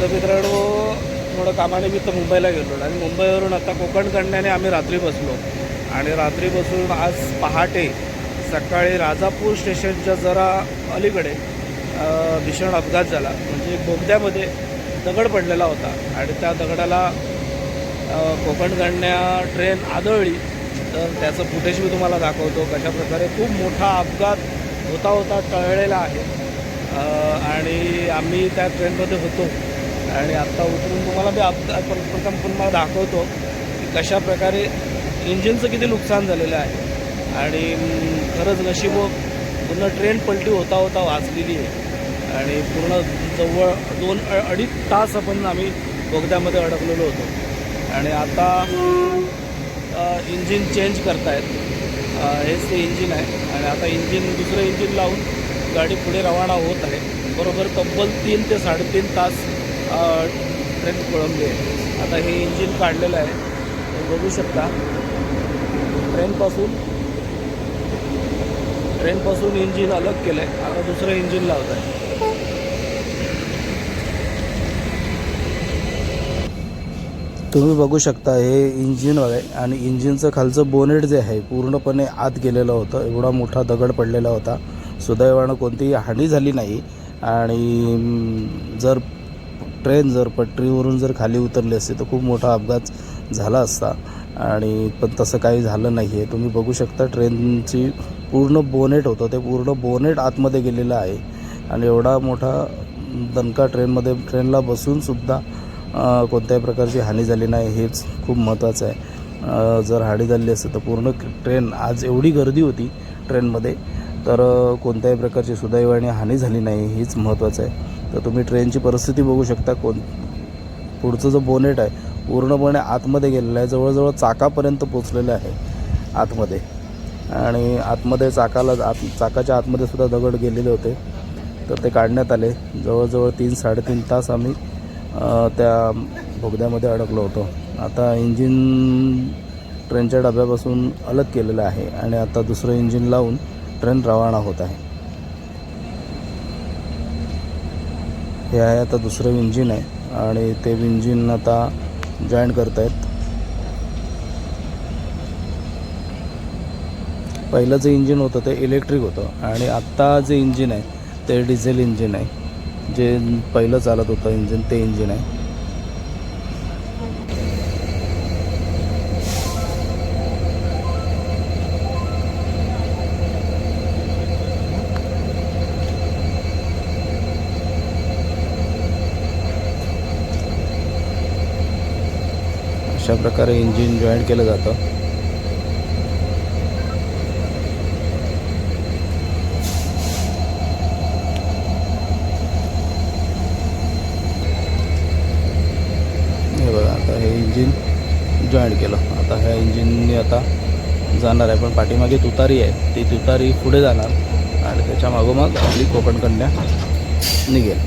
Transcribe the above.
तर मित्रांनो थोडं कामानिमित्त मुंबईला गेलो आणि मुंबईवरून आता कोकणकंड्याने आम्ही रात्री बसलो. आणि रात्री बसून आज पहाटे सकाळी राजापूर स्टेशनच्या जरा अलीकडे भीषण अपघात झाला. म्हणजे बोगद्यामध्ये दगड पडलेला होता आणि त्या दगडाला अ, कोकण ट्रेन आदळली. तर त्याचं फुटेज मी तुम्हाला दाखवतो. कशाप्रकारे खूप मोठा अपघात होता होता टळलेला आहे. आणि आम्ही त्या ट्रेनमध्ये होतो. आणि आत्ता उतरून तुम्हाला मी आत्ता प्रथम पुन्हा दाखवतो की कशा प्रकारे इंजिनचं किती नुकसान झालेलं आहे. आणि खरंच नशीब पूर्ण ट्रेन पलटी होता होता वाचलेली आहे. आणि पूर्ण जवळ दोन अडीच तास आपण आम्ही बोगद्यामध्ये अडकलेलो होतो. आणि आता इंजिन चेंज करतायत. हेच ते इंजिन आहे. आणि आता इंजिन दुसरं इंजिन लावून गाडी पुढे रवाना होत आहे. बरोबर तब्बल तीन ते साडेतीन तास ट्रेन खोळंबली आहे. आता हे इंजिन काढलेलं आहे. तुम्ही बघू शकता. ट्रेनपासून ट्रेनपासून इंजिन अलग केलं आहे आता दुसरं इंजिन लावत आहे तुम्ही बघू शकता हे इंजिन आहे आणि इंजिनचं खालचं बोनेट जे आहे पूर्णपणे आत गेलेलं होतं. एवढा मोठा दगड पडलेला होता. सुदैवानं कोणतीही हानी झाली नाही. आणि जर ट्रेन जर पटरीवरून जर खाली उतरली असती तर खूप मोठा अपघात झाला असता. आणि पण तसं काही झालं नाही आहे तुम्ही बघू शकता ट्रेनची पूर्ण बोनेट होतं. ते पूर्ण बोनेट आतमध्ये गेलेलं आहे. आणि एवढा मोठा दणका ट्रेनमध्ये ट्रेनला बसूनसुद्धा कोणत्याही प्रकारची हानी झाली नाही हेच खूप महत्त्वाचं आहे. जर हानी झाली असेल तर पूर्ण ट्रेन आज एवढी गर्दी होती ट्रेनमध्ये तर कोणत्याही प्रकारची सुदैवाने हानी झाली नाही हीच महत्त्वाचं आहे. तर तुम्ही ट्रेनची परिस्थिती बघू शकता कोण पुढचं जो बोनेट आहे पूर्णपणे आतमध्ये गेलेलं आहे जवळजवळ चाकापर्यंत पोचलेलं आहे आतमध्ये. आणि आतमध्ये चाकाला आत चाकाच्या आतमध्ये सुद्धा दगड गेलेले होते. तर ते काढण्यात आले. जवळजवळ तीन साडेतीन तास आम्ही त्या बोगद्यामध्ये अडकलो होतो. आता इंजिन ट्रेनच्या डब्यापासून अलग केलेलं आहे आणि आता दुसरं इंजिन लावून ट्रेन रवाना होत आहे. हे आहे आता दुसरं इंजिन आहे आणि ते इंजिन आता जॉईन आहेत पहिलं जे इंजिन होतं ते इलेक्ट्रिक होतं आणि आत्ता जे इंजिन आहे ते डिझेल इंजिन आहे. जे पहिलं चालत होतं इंजिन ते इंजिन आहे. अशा प्रकारे इंजिन जॉईंट केलं जातं. हे बघा आता हे इंजिन जॉईंट केलं. आता ह्या इंजिनने आता जाणार आहे पण पाठीमागे तुतारी आहे. ती तुतारी पुढे जाणार आणि त्याच्या मागोमाग आपली कोकण कन्या निघेल.